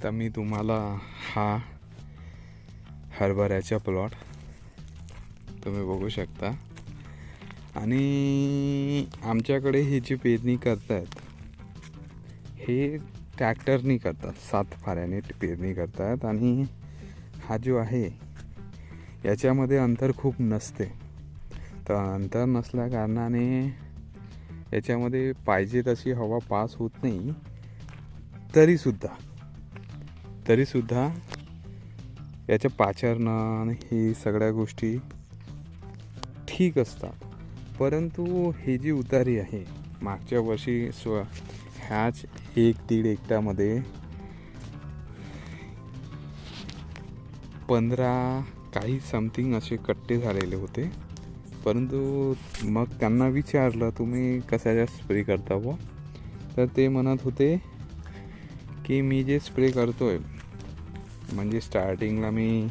आता मी तुम्हाला हा हरभऱ्याचा प्लॉट तुम्ही बघू शकता. आणि आमच्याकडे ही जी पेरणी करतायत हे ट्रॅक्टरनी करतात. सात फाऱ्याने पेरणी करतात आणि हा जो आहे याच्यामध्ये अंतर खूप नसते. तर अंतर नसल्या कारणाने याच्यामध्ये पाहिजे तशी हवा पास होत नाही तरीसुद्धा. तरीसुद्धा याच्या पाचारणं ही सगळ्या गोष्टी ठीक असतात. परंतु ही जी उतारी आहे मागच्या वर्षी स्व ह्याच एक दीड एकटामध्ये पंधरा काही समथिंग असे कट्टे झालेले होते. परंतु मग त्यांना विचारलं तुम्ही कशाच्या स्प्रे करता व तर ते म्हणत होते की मी जे स्प्रे करतो आहे म्हणजे स्टार्टिंगला मी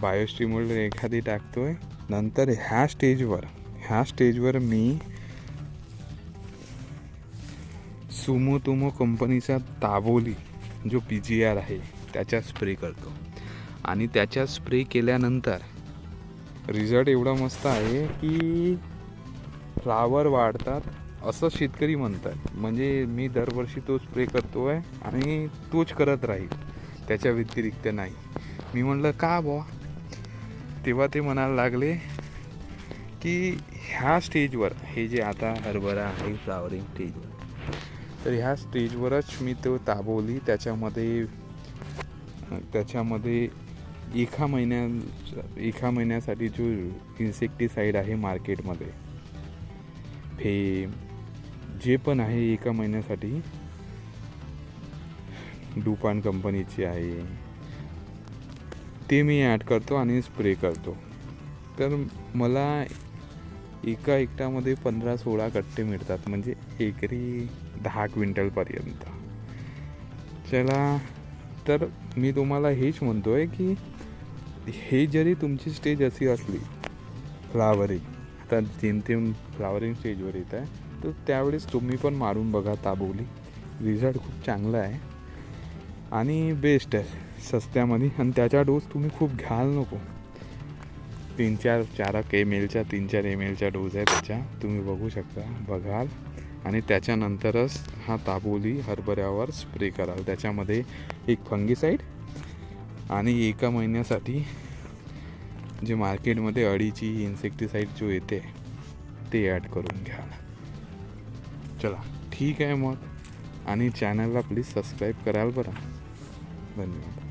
बायोस्टिम्युलर एखादी टाकतो आहे नंतर ह्या स्टेजवर ह्या स्टेजवर मी सुमो तुमो कंपनीचा ताबोली जो पी जी आर आहे त्याच्या स्प्रे करतो. आणि त्याच्या स्प्रे केल्यानंतर रिझल्ट एवढा मस्त आहे की फ्लावर वाढतात असं शेतकरी म्हणतात. म्हणजे मी दरवर्षी तो स्प्रे करतो आहे आणि तोच करत राहील. त्याच्या व्यतिरिक्त नाही. मी म्हटलं का बुवा? तेव्हा ते म्हणायला लागले की ह्या स्टेजवर हे जे आता हरभरा आहे फ्लावरिंग स्टेजवर तर ह्या स्टेजवरच मी तो ताबवली. त्याच्यामध्ये त्याच्यामध्ये एका महिन्या एका महिन्यासाठी जो इन्सेक्टिसाईड आहे मार्केटमध्ये फेम जे पण आहे एका महिन्यासाठी डुपान कंपनीची आहे. ते मी ॲड करतो आणि स्प्रे करतो. तर मला एका एकटामध्ये पंधरा सोळा कट्टे मिळतात म्हणजे एकरी दहा क्विंटलपर्यंत चला तर मी तुम्हाला हेच म्हणतो आहे की हे जरी तुमची स्टेज अशी असली फ्लावरिंग आता जेमतेम फ्लावरिंग स्टेजवर येत आहे तर त्यावेळेस तुम्ही पण मारून बघा ताबोली. रिझल्ट खूप चांगला आहे. आणि बेस्ट आहे. सस्त्यामध्ये. आणि त्याचा डोस तुम्ही खूप घ्याल नको. तीन चार चार एम एलच्या तीन चार एम एलच्या डोस आहे त्याच्या. तुम्ही बघू शकता. बघाल. आणि त्याच्यानंतरच हा ताबोली हरभऱ्यावर स्प्रे कराल. त्याच्यामध्ये एक फंगीसाईड आणि एका महिन्यासाठी जे मार्केटमध्ये अडीची इन्सेक्टिसाईड जो येते ते ॲड करून घ्या चला ठीक आहे मग. आणि चॅनलला प्लीज सबस्क्राईब कराल बरं. धन्यवाद.